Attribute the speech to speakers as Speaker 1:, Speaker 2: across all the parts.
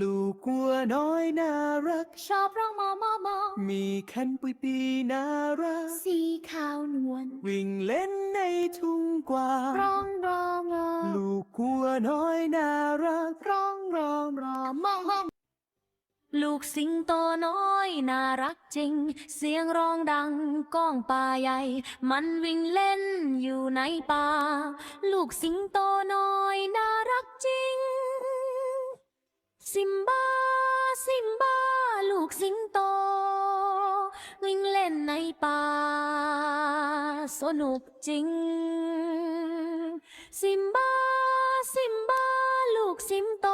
Speaker 1: ลูกวัวน้อยน่ารัก
Speaker 2: ชอบร้องมอมอมอ
Speaker 1: มีขันปุยปีน่ารัก
Speaker 2: สีขาวนวล
Speaker 1: วิ่งเล่นในทุ่งกว้าง
Speaker 2: ร้องรองรอ
Speaker 1: ลูกวัวน้อยน่ารัก
Speaker 2: ร้องรอมรอมองห้องลูกสิงโตน้อยน่ารักจริง เสียงร้องดังก้องป่าใหญ่ มันวิ่งเล่นอยู่ในป่า ลูกสิงโตน้อยน่ารักจริง ซิมบ้า ซิมบ้า ลูกสิงโต วิ่งเล่นในป่า สนุกจริง ซิมบ้า ซิมบ้า ลูกสิงโต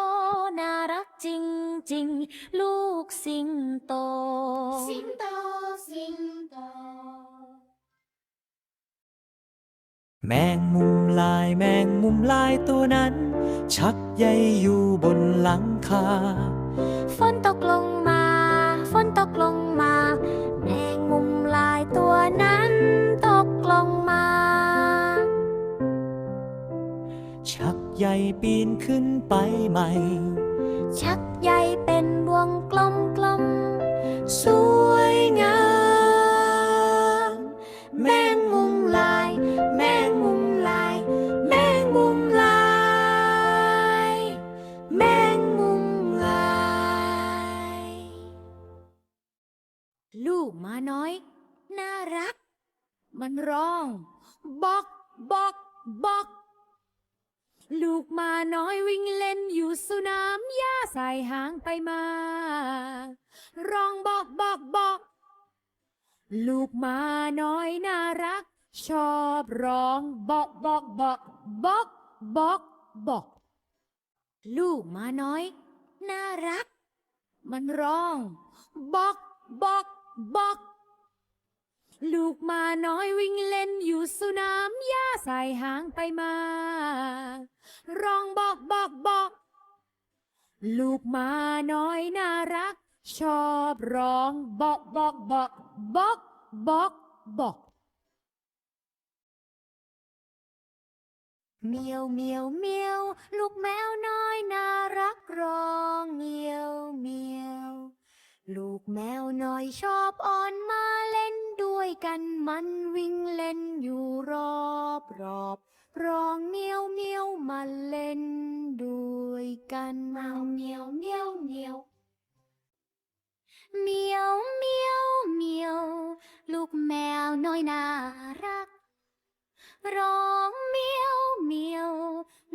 Speaker 2: น่ารักจริงจริงๆลูกสิงโต สิงโต สิงโต
Speaker 1: แมงมุมลายแมงมุมลายตัวนั้น ชักใยอยู่บนหลังคา
Speaker 2: ฝนตกลงมา ฝนตกลงมา แมงมุมลายตัวนั้นตกลงมา
Speaker 1: ชักใยปีนขึ้นไปใหม่
Speaker 2: ชักใยเป็นวงกลมกลม บอก ลูกมาน้อยวิ่งเล่นอยู่สนามหญ้าใส่หางไปมา ร้องบอกบอกบอก ลูกมาน้อยน่ารัก ชอบร้องบอกบอกบอกบอกบอกบอก ลูกมาน้อย น่ารัก มันร้อง บอกบอกบอก ลูกมาน้อยวิ่งเล่นอยู่ส ใส่หางไปมา ร้องบอกบอกบอก ลูกมาน้อยน่ารัก ชอบร้องบอกบอกบอกบอกบอกบอกเมียวเมียวเมียว ลูกแมวน้อยน่ารักร้องเมียวเมียว ลูกแมวน้อยชอบอ่อนมาเล่นด้วยกันมันวิ่งเล่น รอบร้องเมียวเมียวมาเล่นด้วยกันเมาเมียวเมียวเมียวเมียวเมียวเมียวลูกแมวน้อยน่ารัก ร้องเมียวเมียว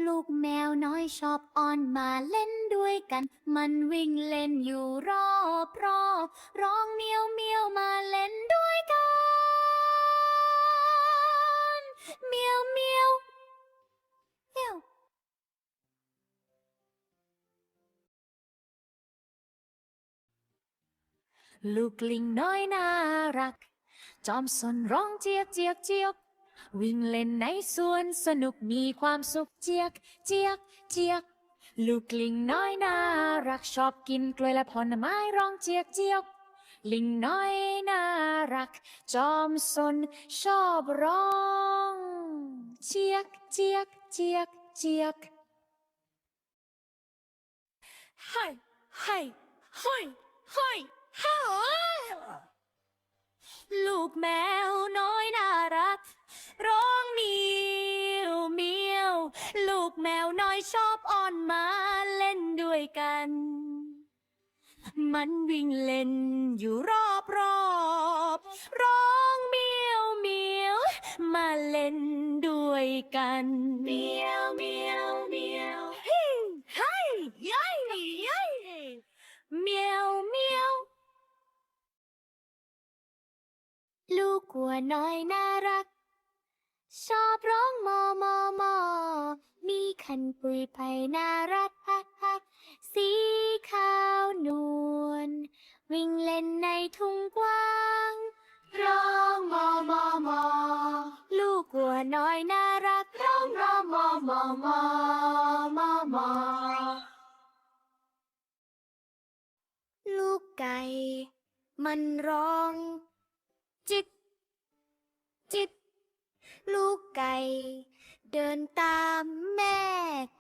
Speaker 2: ลูกแมวน้อยชอบอ้อนมาเล่นด้วยกัน มันวิ่งเล่นอยู่รอบรอบร้องเมียวเมียวมาเล่นด้วยกัน เมียวเมียวเมียวลูกลิงน้อยน่ารัก จอมสนร้องเจียกเจียกเจียก วิ่งเล่นในสวนสนุกมีความสุขเจียก เจียก เจียก ลูกลิงน้อยน่ารักชอบกินกล้วยและผลไม้ร้องเจียกเจียก ลิงน้อยน่ารัก จอมสนชอบร้อง เจียกเจียกเจียกเจียกให้ให้ให้ให้ให้ลูกแมวน้อยน่ารัก ร้องเมียวเมียว ลูกแมวน้อยชอบอ่อนมาเล่นด้วยกัน มันวิ่งเล่นอยู่รอบรอบร้อง มาเล่นด้วยกันเมียวเมียวเมียวเฮ้ยเฮ้ยเย้ยเย้ยเมียวเมียวลูกวัวน้อยน่ารัก ชอบร้องมอมอมอมีขันปุยไผ่น่ารักฮักฮักสีขาวนวลวิ่งเล่นในทุ่งกว้าง ร้องมอมอมอลูกวัวน้อยน่ารักร้องร้องมอมอมอมอมอลูกไก่ มันร้อง จิก จิก ลูกไก่ เดินตามแม่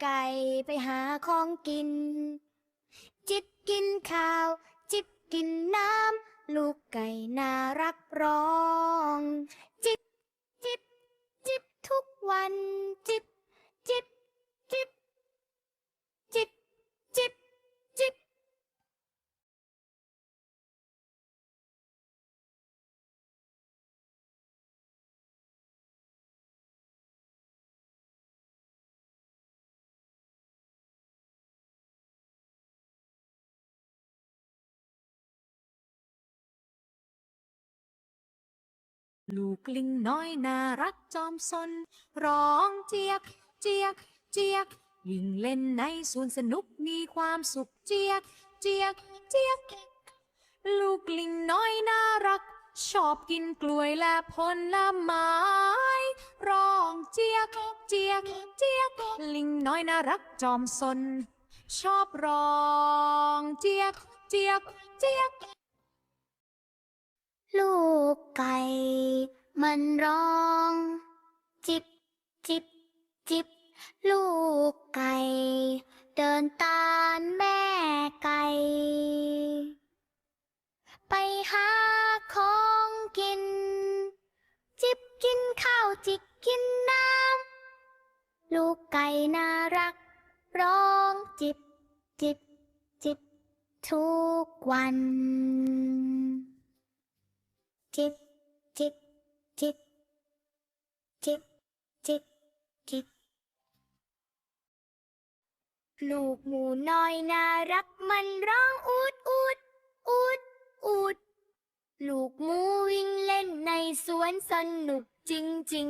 Speaker 2: ไก่ไปหาของกิน จิก
Speaker 3: กินน้ำ ลูกไก่น่ารักร้อง จิบ จิบ จิบทุกวัน จิบ จิบ
Speaker 2: ลูกลิงน้อยน่ารักจอมซนร้องเจียก เจียก เจียก วิ่งเล่นในสวนสนุกมีความสุขเจียก เจียก เจียก ลูกลิงน้อยน่ารัก ชอบกินกล้วยและผลไม้ ร้องเจียก เจียก เจียก ลิงน้อยน่ารักจอมซนชอบร้องเจียก เจียก เจียก
Speaker 3: ลูกไก่ มันร้อง จิบจิบจิบ ลูกไก่ เดินตามแม่ไก่ ไปหาของกิน จิบกินข้าวจิกกินน้ำ ลูกไก่น่ารัก ร้องจิบจิบจิบทุกวัน จิบจิบจิบจิบจิบจิบลูกหมูน้อยน่ารักมันร้องอูดอูดอูดอูดลูกหมูวิ่งเล่นในสวนสนุกจริง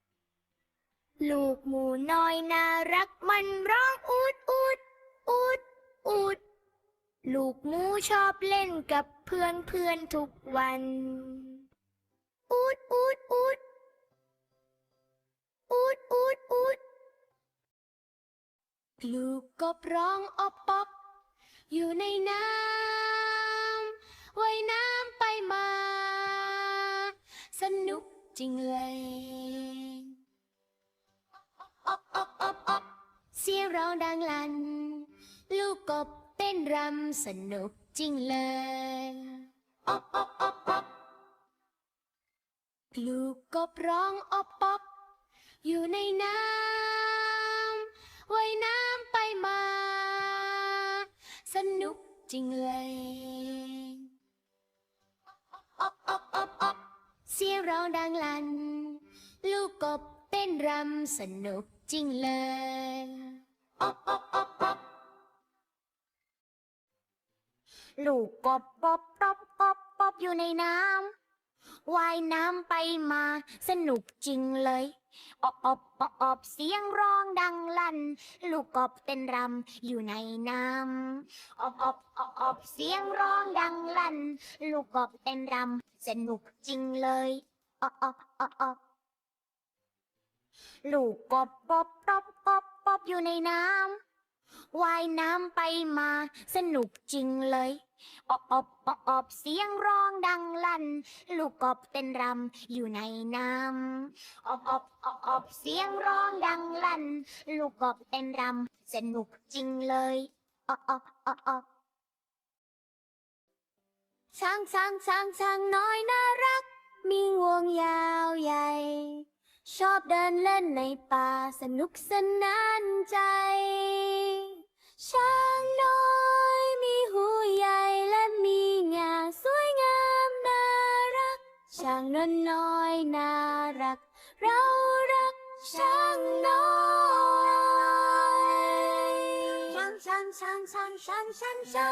Speaker 3: ๆลูกหมูน้อยน่ารักมันร้องอูดอูดอูดอูด ลูกหมูชอบเล่นกับเพื่อนเพื่อนทุกวัน อูดอูดอูดอูดอูดอูดลูกกบร้องอบปอบอยู่ในน้ำว่ายน้ำไปมา สนุกจริงเลยอบอบอบอบเสียงร้องดังลั่นลูกกบ นรำสนุกจริงเลยอบอบอบอบลูกกบร้องอบปอบอยู่ในน้ำว่ายน้ำไปมา สนุกจริงเลยอบอบอบอบเสียงร้องดังลั่นลูกกบเต้นรำสนุกจริงเลยอบอบอบอบ ลูกกบปบปบปบปบอยู่ในน้ำว่ายน้ำไปมา สนุกจริงเลยอบอบอบอบเสียงร้องดังลั่น ลูกกบเต้นรำอยู่ในน้ำอบอบอบอบเสียงร้องดังลั่น ลูกกบเต้นรำสนุกจริงเลยอบอบอบอบลูกกบปบปบปบปบอยู่ในน้ำว่ายน้ำไปมา สนุกจริงเลย อบอบอบอบเสียงร้องดังลั่น ลูกกบเต้นรำอยู่ในน้ำอบอบอบอบเสียงร้องดังลั่น ลูกกบเต้นรำสนุกจริงเลยอบอบอบอบช้างช้างช้างช้างน้อยน่ารัก มีงวงยาวใหญ่ ชอบเดินเล่นในป่าสนุกสนานใจ ช้างน้อย ช้างน้อยน้อยน่ารัก เรารักช้างน้อยช้างช้างช้างช้างช้างช้าง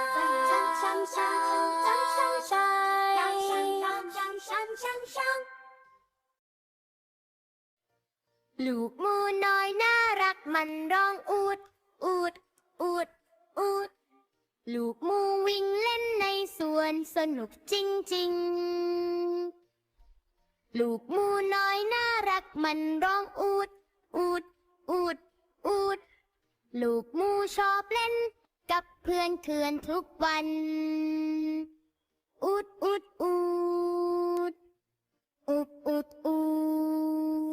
Speaker 3: ช้างช้างช้างช้างช้างช้างช้างช้างช้างช้างช้างช้างช้างลูกมูน้อยน่ารักมันร้องอูดอูดอูดอูดลูกมูวิ่งเล่นในสวนสนุกจริงๆ ลูกหมูน้อยน่ารักมันร้องอูด อูด อูด อูด ลูกหมูชอบเล่น กับเพื่อนเพื่อนทุกวัน อูด อูด อูด อูด อูด อู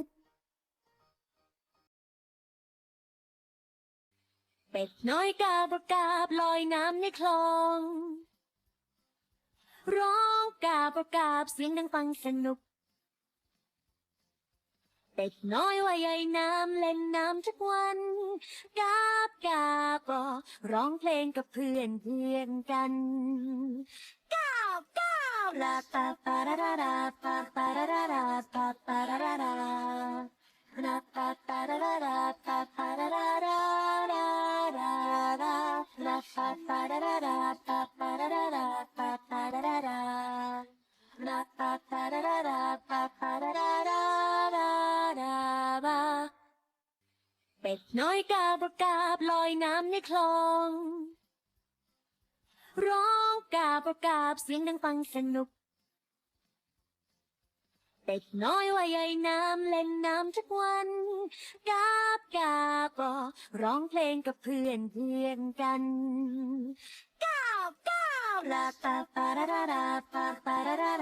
Speaker 3: ด
Speaker 2: เป็ดน้อยกาบกาบลอยน้ำในคลอง ร้องกาบกาบเสียงดังฟังสนุก เด็กน้อยว่ายายน้ำเล่นน้ำทุกวันกาบกาบอร้องเพลงกับเพื่อนเพื่อนกันกาบกาบลาปาปาราราราปาปารา ดน้อยกาบกาบลอยน้ำในคลอง ร้องกาบกาบเสียงดังฟังสนุกเป็ดน้อยว่าใหญ่น้ำเล่นน้ำทุกวัน กาบกาบร้องเพลงกับเพื่อนเพื่อนกันกาบกาบราปาปาราราราปาปารารา